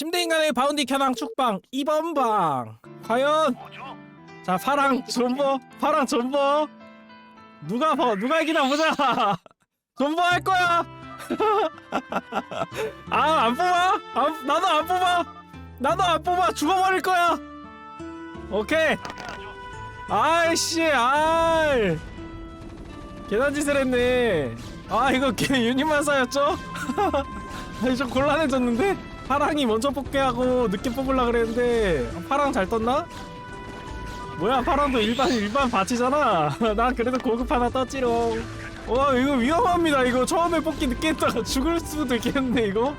침대 인간의 바운디 켜낭 축방 2번 방. 과연? 자 파랑 존버 파랑 존버. 누가 버 누가 이기나 보자. 존버 할 거야. 아 안 뽑아? 안, 나도 안 뽑아. 나도 안 뽑아. 죽어버릴 거야. 오케이. 아이씨 아이. 계단짓을 했네. 아 이거 걔 유니만 쌓였죠? 아니 좀 곤란해졌는데 파랑이 먼저 뽑게 하고 늦게 뽑으려 그랬는데 아, 파랑 잘 떴나? 뭐야 파랑도 일반 일반 바치잖아. 난 그래도 고급 하나 떴지롱. 와 이거 위험합니다. 이거 처음에 뽑기 늦게 했다가 죽을 수도 있겠는데 이거?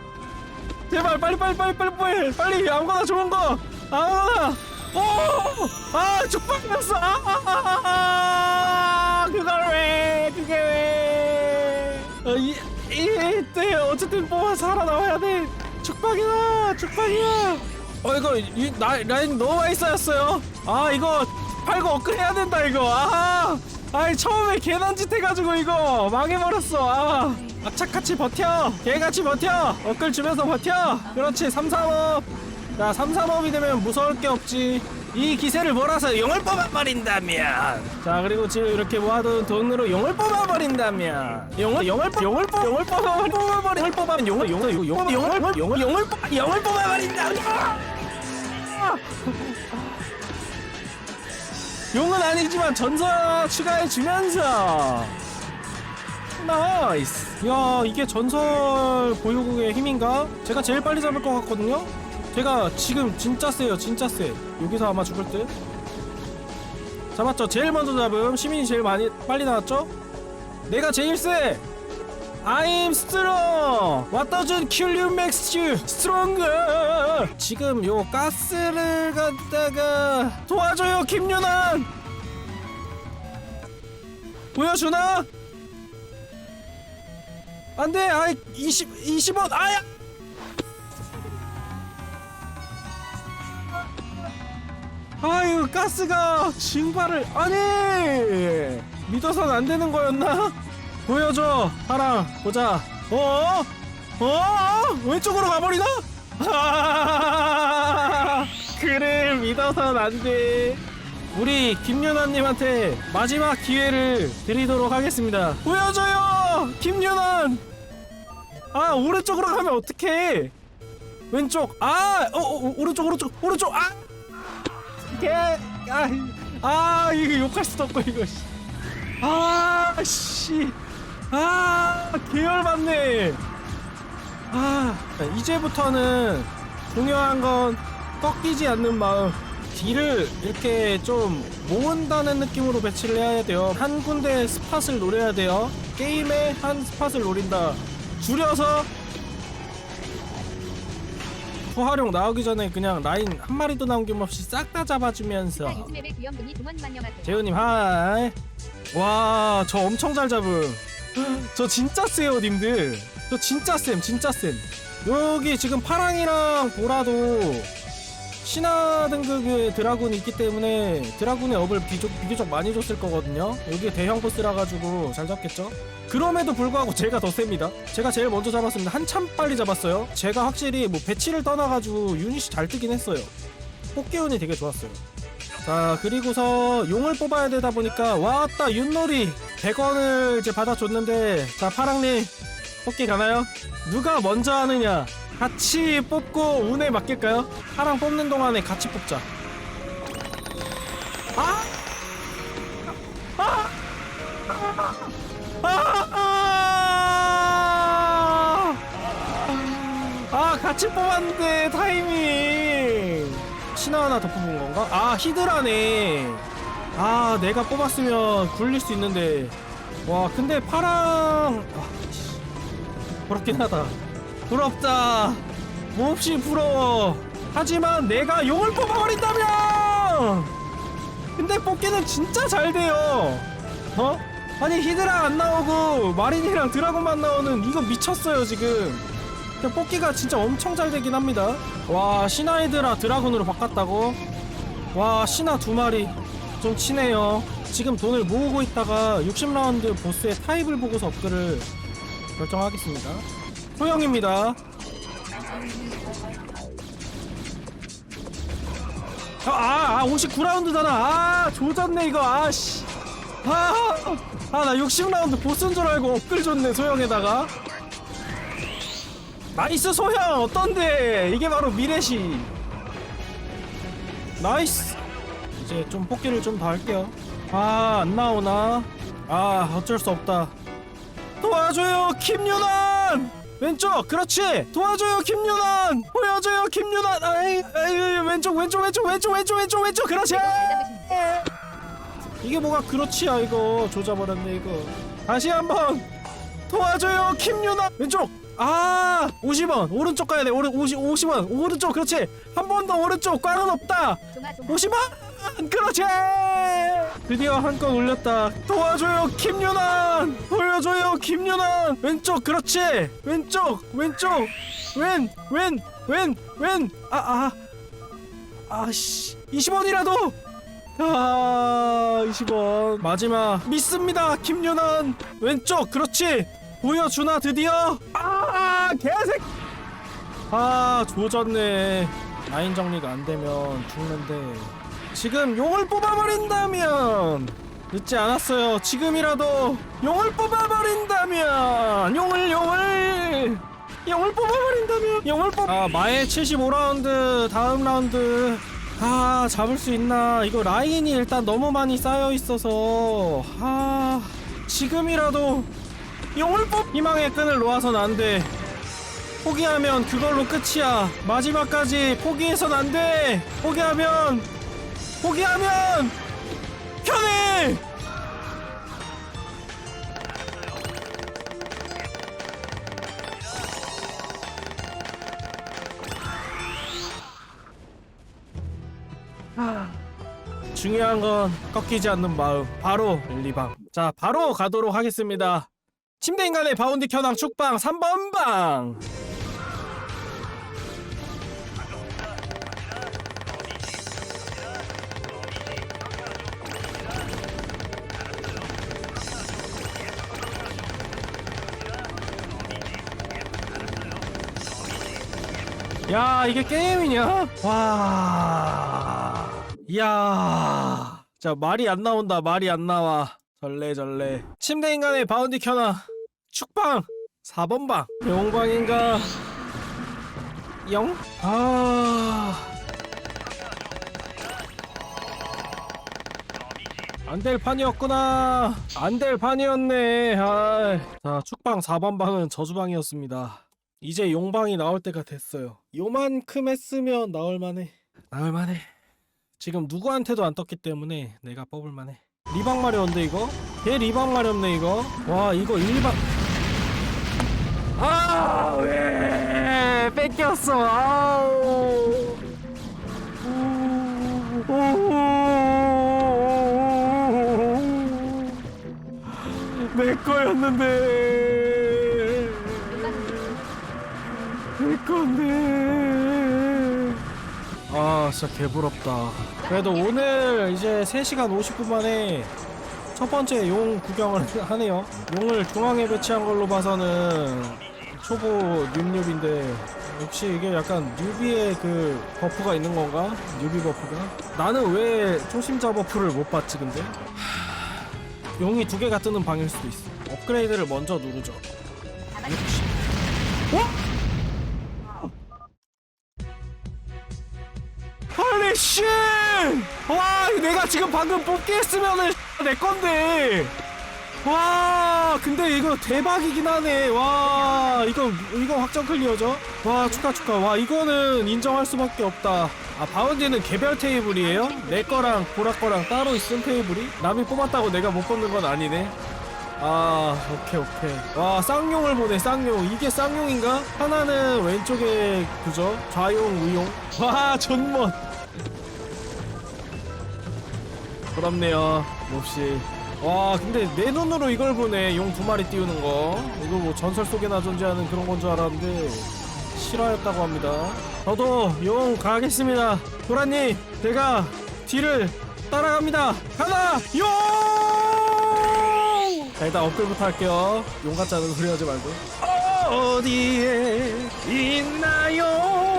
제발 빨리 빨리 빨리 빨리 빨리 빨리 아무거나 좋은 거. 아무거나. 오아 죽방났어. 아, 아, 아, 아, 아, 그걸 왜 그게 왜? 어, 이, 이때 어쨌든 뽑아 살아남아야 돼 죽방이다 죽방이야. 어 이거 이, 나, 라인 너무 많이 쌓였어요. 아 이거 팔고 업그레이드 해야 된다 이거. 아 아이 처음에 개난짓 해가지고 이거 망해버렸어. 아 악착같이 버텨. 개같이 버텨. 업글 주면서 버텨. 그렇지 335자 335이 되면 무서울 게 없지 이 기세를 몰아서 용을 뽑아버린다면. 자 그리고 지금 이렇게 모아둔 돈으로 용을 뽑아버린다면. 용을 용을 뽑 용을 뽑 용을 뽑아 뽑아버리 용을 뽑아면 용을 용을 용을 용을 용을 용을 용을 뽑아 용을 뽑아버린다면. 용은 아니지만 전설 추가해 주면서. 나이스. 야 이게 전설 보유국의 힘인가? 제가 제일 빨리 잡을 것 같거든요? 제가 지금 진짜 세요 진짜 세 여기서 아마 죽을 듯 잡았죠 제일 먼저 잡음 시민이 제일 많이 빨리 나왔죠? 내가 제일 세 I'm strong. What doesn't kill you makes you stronger. 지금 요 가스를 갖다가 도와줘요 김윤환. 보여주나? 안돼 아이 20 20원 아야 아유 가스가 증발을 아니 믿어선 안 되는 거였나? 보여줘 하랑 보자 어? 어? 왼쪽으로 가버리나? 아, 그래 믿어선 안돼 우리 김윤환님한테 마지막 기회를 드리도록 하겠습니다 보여줘요 김윤환 아 오른쪽으로 가면 어떡해 왼쪽 아 어, 어, 오른쪽 오른쪽 오른쪽 아 개, 아, 아, 이거 욕할 수도 없고, 이거, 씨. 아, 씨. 아, 계열 받네. 아, 이제부터는 중요한 건 꺾이지 않는 마음. 딜을 이렇게 좀 모은다는 느낌으로 배치를 해야 돼요. 한 군데 스팟을 노려야 돼요. 게임에 한 스팟을 노린다. 줄여서 부활용 나오기 전에 그냥 라인 한 마리도 남김없이 싹 다 잡아주면서. 재훈님 하이. 와저 엄청 잘 잡음. 저 진짜 세요 님들. 저 진짜 쌤 진짜 쌤 여기 지금 파랑이랑 보라도 신화 등급의 드라군이 있기 때문에 드라군의 업을 비교적, 비교적 많이 줬을 거거든요. 여기 대형 보스라 가지고 잘 잡겠죠? 그럼에도 불구하고 제가 더 셉니다. 제가 제일 먼저 잡았습니다. 한참 빨리 잡았어요. 제가 확실히 뭐 배치를 떠나가지고 유닛이 잘 뜨긴 했어요. 뽑기운이 되게 좋았어요. 자 그리고서 용을 뽑아야 되다 보니까 왔다 윷놀이! 100원을 이제 받아줬는데 자 파랑님 뽑기 가나요? 누가 먼저 하느냐 같이 뽑고 운에 맡길까요? 파랑 뽑는 동안에 같이 뽑자 아! 아! 아! 아! 아 같이 뽑았는데 타이밍 신화 하나 더 뽑은 건가? 아 히드라네 아 내가 뽑았으면 굴릴 수 있는데 와 근데 파랑 아, 씨. 부럽긴 하다 부럽다. 몹시 부러워. 하지만 내가 용을 뽑아버린다면! 근데 뽑기는 진짜 잘 돼요. 어? 아니 히드라 안 나오고 마린이랑 드라곤만 나오는 이거 미쳤어요 지금. 뽑기가 진짜 엄청 잘 되긴 합니다. 와 신화이드라 드라군으로 바꿨다고? 와 신화 두 마리. 좀 치네요. 지금 돈을 모으고 있다가 60라운드 보스의 타입을 보고서 업글을 결정하겠습니다 소형입니다. 아, 아 59라운드잖아. 아 조졌네 이거. 아씨. 아나 60라운드 보스인 줄 알고 업글 줬네 소형에다가. 나이스 소형 어떤데? 이게 바로 미래시. 나이스. 이제 좀 뽑기를 좀 더 할게요. 아 안 나오나? 아 어쩔 수 없다. 도와줘요 김윤환 왼쪽 그렇지. 도와줘요 김윤환 보여줘요 김윤환 아이, 아이 왼쪽 왼쪽 왼쪽 왼쪽 왼쪽 왼쪽 왼쪽 그렇지. 이게 뭐가 그렇지야 이거. 조져버렸네 이거. 다시 한번. 도와줘요 김윤환 왼쪽. 아 50원. 오른쪽 가야 돼. 오른 50 50원. 오른쪽 그렇지. 한 번 더 오른쪽. 꽝은 없다. 종아 종아. 50원 그렇지! 드디어 한 건 올렸다. 도와줘요 김윤환! 보여줘요 김윤환! 왼쪽 그렇지! 왼쪽 왼쪽! 왼 왼 왼 왼 아 아. 아씨 20원이라도! 아 20원. 마지막. 믿습니다 김윤환! 왼쪽 그렇지! 보여주나 드디어? 아 개색 아 조졌네. 라인 정리가 안 되면 죽는데 지금 용을 뽑아버린다면! 늦지 않았어요. 지금이라도 용을 뽑아버린다면! 용을 용을! 용을 뽑아버린다면! 용을 뽑 아 마의 75라운드 다음 라운드. 아 잡을 수 있나? 이거 라인이 일단 너무 많이 쌓여 있어서. 아 지금이라도 용을 뽑 희망의 끈을 놓아선 안돼. 포기하면 그걸로 끝이야. 마지막까지 포기해선 안돼. 포기하면 포기하면 편해! 중요한 건 꺾이지 않는 마음. 바로 리방. 자 바로 가도록 하겠습니다. 침대 인간의 바운디 켜낭 축방 3번 방 야 이게 게임이냐? 와, 이야, 자 말이 안 나온다, 말이 안 나와. 절레 절레. 침대 인간의 바운디 켜나. 축방 4번 방. 영방인가? 영? 아. 안 될 판이었구나. 안 될 판이었네. 아. 자, 축방 4번 방은 저주방이었습니다. 이제 용방이 나올 때가 됐어요. 요만큼 했으면 나올만해. 나올만해. 지금 누구한테도 안 떴기 때문에 내가 뽑을만해. 리방 마려운데 이거? 걔 리방 마렵네 이거. 와 이거 일방. 아 왜? 뺏겼어. 아우. 내 거였는데. 내 건데. 아, 진짜 개부럽다. 그래도 오늘 이제 3시간 50분 만에 첫 번째 용 구경을 하네요. 용을 중앙에 배치한 걸로 봐서는 초보 뉴뉴비인데 역시 이게 약간 뉴비의 그 버프가 있는 건가? 뉴비 버프가? 나는 왜 초심자 버프를 못 받지 근데? 하, 용이 두 개가 뜨는 방일 수도 있어. 업그레이드를 먼저 누르죠. 어? 씨! 와, 내가 지금 방금 뽑기 했으면은 내 건데. 와, 근데 이거 대박이긴 하네. 와, 이거 이거 확정 클리어죠? 와, 축하 축하. 와, 이거는 인정할 수밖에 없다. 아, 바운디는 개별 테이블이에요? 내 거랑 보라 거랑 따로 있은 테이블이? 남이 뽑았다고 내가 못 뽑는 건 아니네. 아 오케이 오케이 와 쌍용을 보네 쌍용 이게 쌍용인가? 하나는 왼쪽에 그죠? 좌용 우용 와 존멋 부럽네요 몹시. 와 근데 내 눈으로 이걸 보네 용 두 마리 띄우는 거. 이거 뭐 전설 속에나 존재하는 그런 건 줄 알았는데 실화였다고 합니다. 저도 용 가겠습니다. 도라님 제가 뒤를 따라갑니다. 하나 용! 자 일단 업글부터 할게요. 용 같자는 소리 하지 말고. 어디에 있나요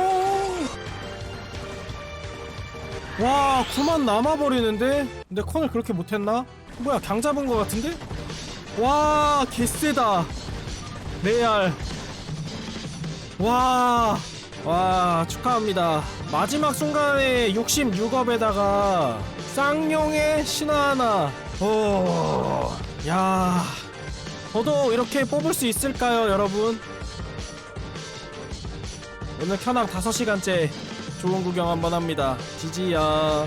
와 9만 남아버리는데? 근데 컨을 그렇게 못했나? 뭐야 강 잡은 거 같은데? 와 개쎄다 레알 와, 와 축하합니다 마지막 순간에 66업에다가 쌍용의 신화 하나 오, 야 저도 이렇게 뽑을 수 있을까요 여러분? 오늘 켜낭 5시간째 좋은 구경 한번 합니다. 지지야